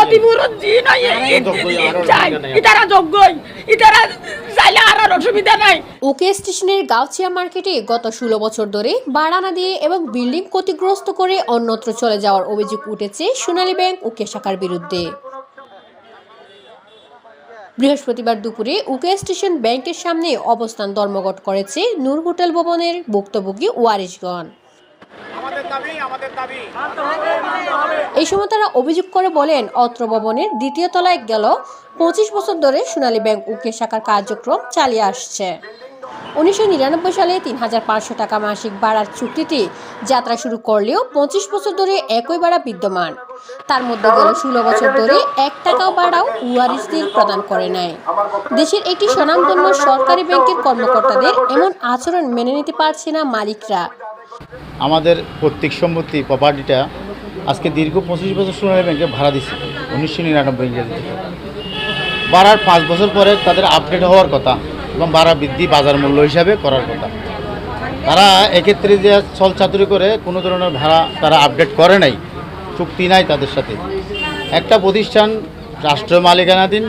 ক্ষতিপূরণ জি নাই। চাই ইতারা যোগ্যই। ইতারা চাইলে আর আর অসুবিধা নাই। ওকে স্টেশনের গাউছিয়া মার্কেটে গত ষোলো বছর ধরে ভাড়া দিয়ে এবং বিল্ডিং ক্ষতিগ্রস্ত করে অন্যত্র চলে যাওয়ার অভিযোগ উঠেছে সোনালী ব্যাংক উকে শাখার বিরুদ্ধে। বৃহস্পতিবার দুপুরে উকে স্টেশন ব্যাংকের সামনে অবস্থান ধর্মঘট করেছে নূর হোটেল ভবনের ভুক্তভোগী ওয়ারিশগণ। এই সময় তারা অভিযোগ করে বলেন, অত্র ভবনের দ্বিতীয় তলায় গেল পঁচিশ বছর ধরে সোনালী ব্যাংক উকে শাখার কার্যক্রম চালিয়ে আসছে। উনিশশো নিরানব্বই সালে তিন হাজার পাঁচশো টাকা মাসিক ভাড়ার চুক্তিতে যাত্রা শুরু করলেও পঁচিশ বছর ধরে একই ভাড়া বিদ্যমান। তার মধ্যে গেল ষোলো বছর ধরে এক টাকাও ভাড়াও ওয়ারিসদের প্রদান করে নেয় দেশের একটি স্বনামধন্য সরকারি ব্যাংকের কর্মকর্তাদের এমন আচরণ মেনে নিতে পারছে না মালিকরা। আমাদের প্রত্যেক সম্পত্তি প্রপার্টিটা আজকে দীর্ঘ পঁচিশ বছর সোনালী ব্যাংকে ভাড়া দিচ্ছে উনিশশো নিরানব্বই ইংরেজি বাড়ার পাঁচ বছর পরে তাদের আপডেট হওয়ার কথা এবং বাড়া বৃদ্ধি বাজার মূল্য হিসাবে করার কথা। তারা এক্ষেত্রে যে ছল চাতুরি করে কোনো ধরনের ভাড়া তারা আপডেট করে নাই, চুক্তি নাই তাদের সাথে। একটা প্রতিষ্ঠান রাষ্ট্র মালিকানাধীন,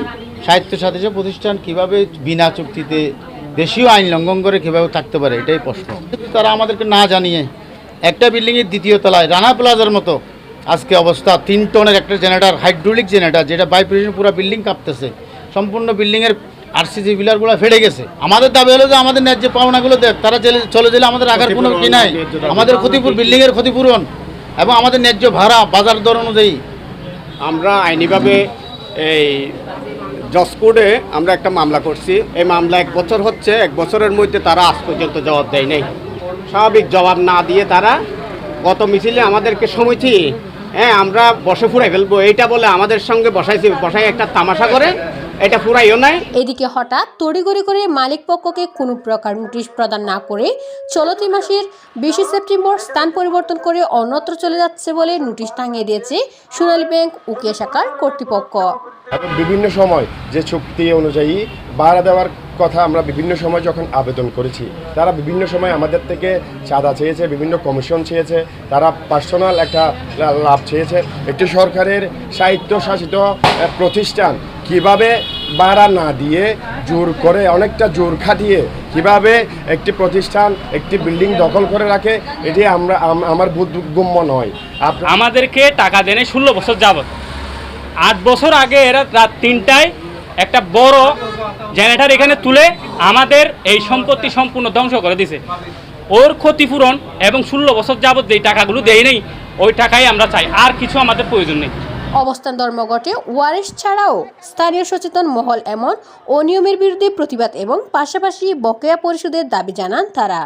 স্বায়ত্তশাসিত প্রতিষ্ঠান কীভাবে বিনা চুক্তিতে দেশীয় আইন লঙ্ঘন করে কীভাবে থাকতে পারে, এটাই প্রশ্ন। তারা আমাদেরকে না জানিয়ে একটা বিল্ডিংয়ের দ্বিতীয় তলায় রানা প্লাজার মতো। আজকে অবস্থা তিন টনের একটা জেনারেটার হাইড্রোলিক জেনারেটার যেটা বাইপ্রেশন পুরো বিল্ডিং কাঁপতেছে। সম্পূর্ণ বিল্ডিংয়ের আরসিসি পিলারগুলো ফেটে গেছে। আমাদের দাবি হলো যে আমাদের ন্যায্য পাওনাগুলো দেখ তারা চলে গেলে আমাদের রাখার কোনো কি নাই। আমাদের ক্ষতিপূরণ বিল্ডিংয়ের ক্ষতিপূরণ এবং আমাদের ন্যায্য ভাড়া বাজার দর অনুযায়ী। আমরা আইনিভাবে এই জসকোডে আমরা একটা মামলা করছি। এই মামলা এক বছর হচ্ছে এক বছরের মধ্যে তারা আজ পর্যন্ত জবাব দেয় নাই। স্বাভাবিক জবাব না দিয়ে তারা গত মিছিলে আমাদেরকে সমিতি হ্যাঁ আমরা বসে ফুরাই ফেলব। এইটা বলে আমাদের সঙ্গে বসাইছি বসাই একটা তামাশা করে এটা ফুরাইও নাই। এদিকে হঠাৎ তড়িগড়ি করে মালিক পক্ষকে কোনো প্রকার নোটিশ প্রদান না করে চলতি মাসের বিশে সেপ্টেম্বর স্থান পরিবর্তন করে অন্যত্র চলে যাচ্ছে বলে নোটিশ টাঙিয়ে দিয়েছে সোনালী ব্যাংক উকিয়া শাখার কর্তৃপক্ষ। এবং বিভিন্ন সময় যে চুক্তি অনুযায়ী ভাড়া দেওয়ার কথা আমরা বিভিন্ন সময় যখন আবেদন করেছি তারা বিভিন্ন সময় আমাদের থেকে চাঁদা চেয়েছে বিভিন্ন কমিশন চেয়েছে তারা পার্সোনাল একটা লাভ চেয়েছে। একটি সরকারের স্বায়ত্তশাসিত আহ, প্রতিষ্ঠান কীভাবে ভাড়া না দিয়ে জোর করে অনেকটা জোর খাটিয়ে কীভাবে একটি প্রতিষ্ঠান একটি বিল্ডিং দখল করে রাখে এটি আমরা আমার বোধগম্য নয়। আমাদেরকে টাকা দেনে ষোলো বছর যাবত আট বছর আগে এরা রাত তিনটায় একটা বড় জেনারেটার এখানে তুলে আমাদের এই সম্পত্তি সম্পূর্ণ ধ্বংস করে দিছে। ওর ক্ষতিপূরণ এবং ষোলো বছর যাবত যেই টাকাগুলো দেয় নেই, ওই টাকাই আমরা চাই। আর কিছু আমাদের প্রয়োজন নেই। অবস্থান ধর্মঘটে ওয়ারিশ ছাড়াও স্থানীয় সচেতন মহল এমন অনিয়মের বিরুদ্ধে প্রতিবাদ এবং পাশাপাশি বকেয়া পরিশোধের দাবি জানান তারা।